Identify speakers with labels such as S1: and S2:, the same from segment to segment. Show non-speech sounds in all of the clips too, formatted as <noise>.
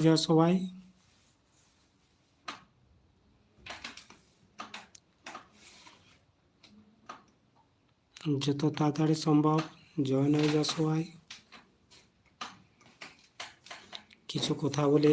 S1: যাও সবাই। যত তাড়াতাড়ি সম্ভব জয়েন হয়ে যাও সবাই। কিছু কথা বলে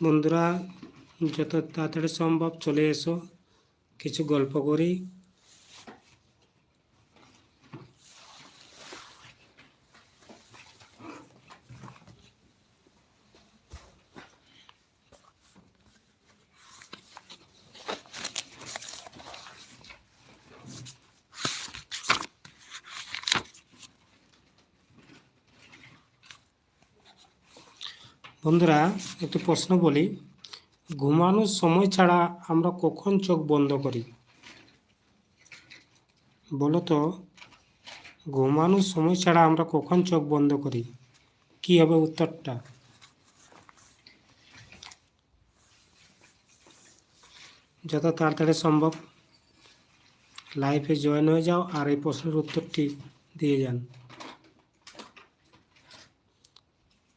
S1: বন্ধুরা যত তাড়াতাড়ি সম্ভব চলে এসো কিছু গল্প করি। বন্ধুরা, একটি প্রশ্ন বলি, ঘুমানোর সময় ছাড়া আমরা কখন চোখ বন্ধ করি? বলো তো ঘুমানোর সময় ছাড়া আমরা কখন চোখ বন্ধ করি? কি হবে উত্তরটা? যত তাড়াতাড়ি সম্ভব লাইফে জয়েন হয়ে যাও আর এই প্রশ্নের উত্তরটি দিয়ে যান।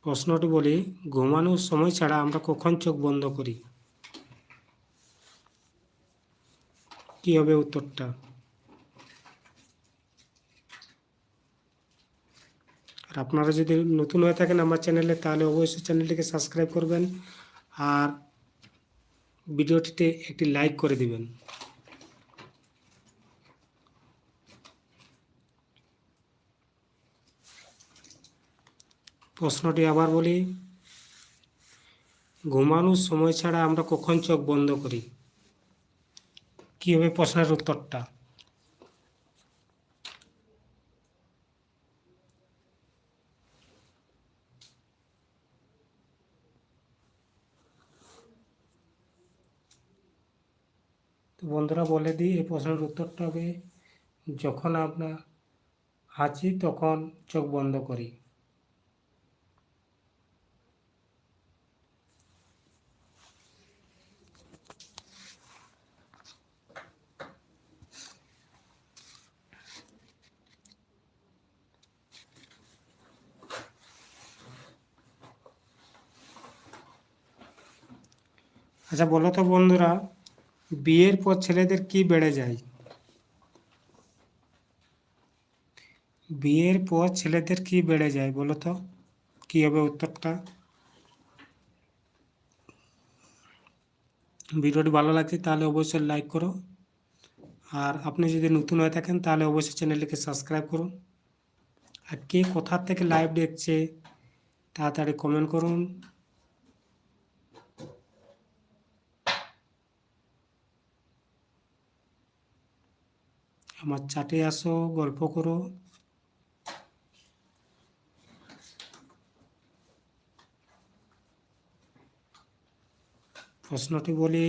S1: প্রশ্নটি বলি, ঘুমানোর সময় ছাড়া আমরা কখন চোখ বন্ধ করি? কি হবে উত্তরটা? আর আপনারা যদি নতুন হয়ে থাকেন আমার চ্যানেলে, তাহলে অবশ্যই চ্যানেলটিকে সাবস্ক্রাইব করবেন আর ভিডিওটিতে একটি লাইক করে দিবেন। প্রশ্নটি আবার বলি। ঘুমানোর সময় ছাড়া আমরা কখন চোখ বন্ধ করি? কি হবে প্রশ্নের উত্তরটা? তো বন্ধুরা বলে দিই, এই প্রশ্নের উত্তরটা হবে, যখন আমরা হাঁচি তখন চোখ বন্ধ করি। আচ্ছা বলো তো বন্ধুরা, বিয়ের পর ছেলেদের কি বেড়ে যায়? বিয়ের পর ছেলেদের কি বেড়ে যায় বলো তো? কি হবে উত্তরটা? ভিডিওটি ভালো লাগছে তাহলে অবশ্যই লাইক করো। আর আপনি যদি নতুন হয়ে থাকেন তাহলে অবশ্যই চ্যানেলটিকে সাবস্ক্রাইব করুন। আর কে কোথার থেকে লাইভ দেখছে, তাড়াতাড়ি কমেন্ট করুন। আমার চাটে আসো, গল্প করো। প্রশ্নটি বলি,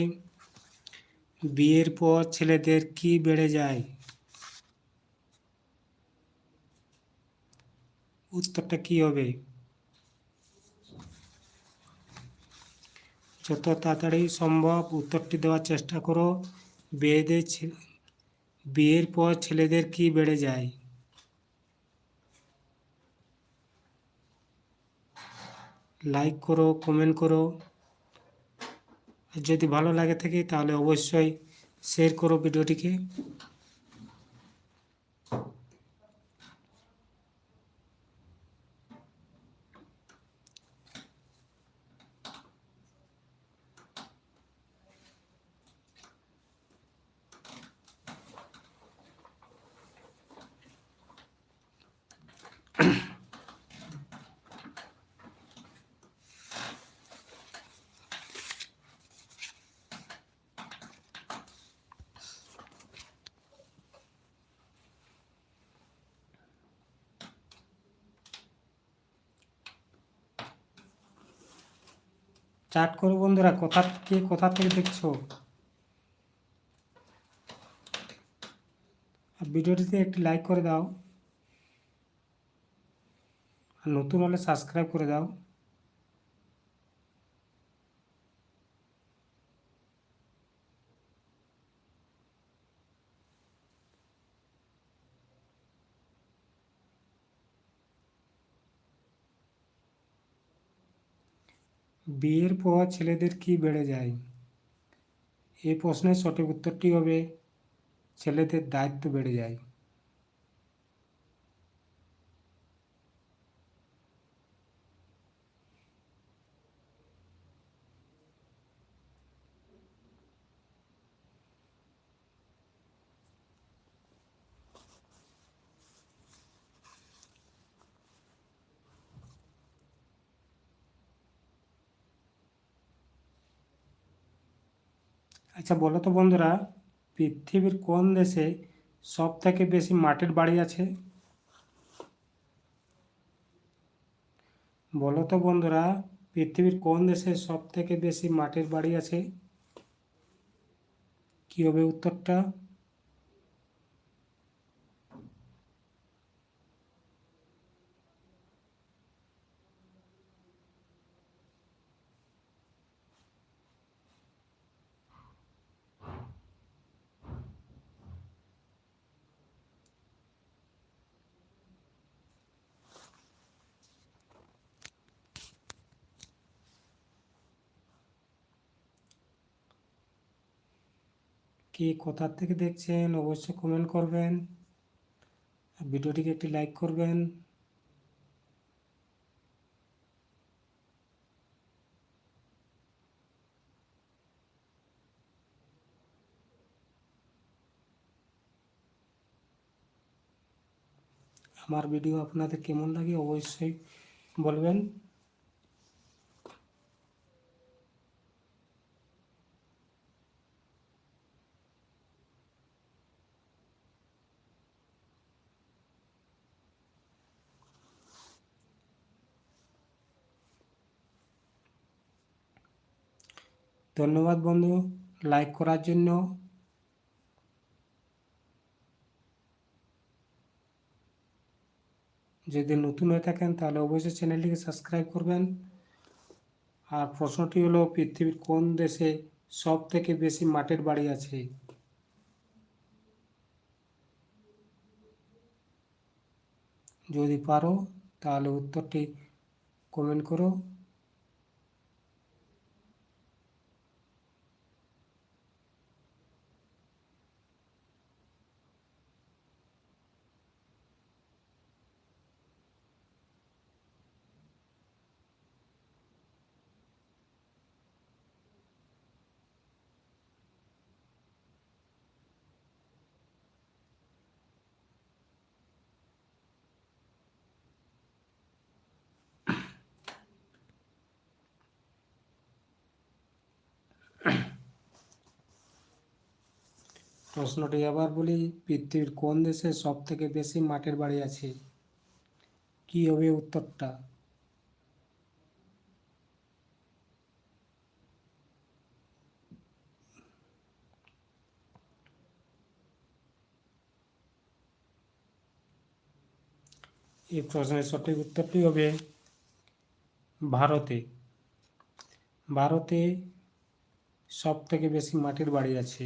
S1: বিয়ের পর ছেলেদের কি বেড়ে যায়? উত্তরটা কি হবে? যত তাড়াতাড়ি সম্ভব উত্তরটি দেওয়ার চেষ্টা করো। বিয়েদের বিয়ের পর ছেলেদের কি বেড়ে যায়? লাইক করো কমেন্ট করো। যদি ভালো লাগে থাকে, তাহলে অবশ্যই শেয়ার করো ভিডিওটিকে। চাট করো বন্ধুরা, কোথা কে কোথা থেকে দেখছ? আর ভিডিওটিতে একটি লাইক করে দাও। আর নতুন হলে সাবস্ক্রাইব করে দাও। বিয়ের পর ছেলেদের কি বেড়ে যায়? এই প্রশ্নের সঠিক উত্তরটি হবে, ছেলেদের দায়িত্ব বেড়ে যায়। আচ্ছা বলো তো বন্ধুরা, পৃথিবীর কোন দেশে সব থেকে বেশি মাটির বাড়ি আছে? বলো তো বন্ধুরা, পৃথিবীর কোন দেশে সব থেকে বেশি মাটির বাড়ি আছে? কী হবে উত্তরটা? কি কোথার থেকে দেখছেন, অবশ্যই কমেন্ট করবেন। ভিডিওটিকে একটি লাইক করবেন। আমার ভিডিও আপনাদের কেমন লাগে অবশ্যই বলবেন। ধন্যবাদ বন্ধু। লাইক করার জন্য। যদি নতুন হয়ে থাকেন, তাহলে অবশ্যই চ্যানেলটিকে সাবস্ক্রাইব করবেন। আর প্রশ্নটি হলো, পৃথিবীর কোন দেশে সব থেকে বেশি মাটির বাড়ি আছে? যদি পারো, তাহলে উত্তরটি কমেন্ট করো। <clears throat> প্রশ্নটি আবার বলি, পৃথিবীর কোন দেশে সব থেকে বেশি মাটির বাড়ি আছে? কি হবে উত্তরটা? এই প্রশ্নের সঠিক উত্তরটি হবে ভারতে। ভারতে সব থেকে বেশি মাটির বাড়ি আছে।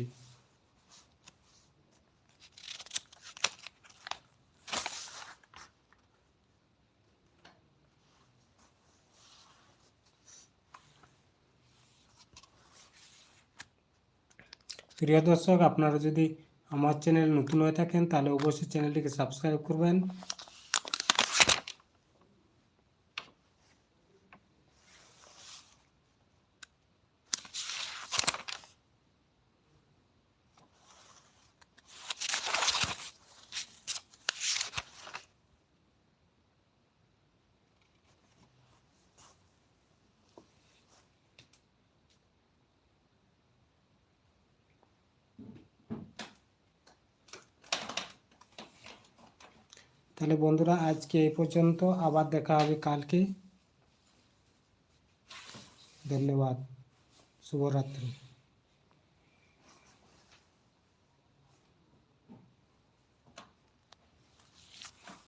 S1: প্রিয় দর্শক, আপনারা যদি আমার চ্যানেল নতুন হয়ে থাকেন, তাহলে অবশ্যই চ্যানেলটিকে সাবস্ক্রাইব করবেন। তাহলে বন্ধুরা আজকে এই পর্যন্ত। আবার দেখা হবে কালকে। ধন্যবাদ। শুভরাত্রি।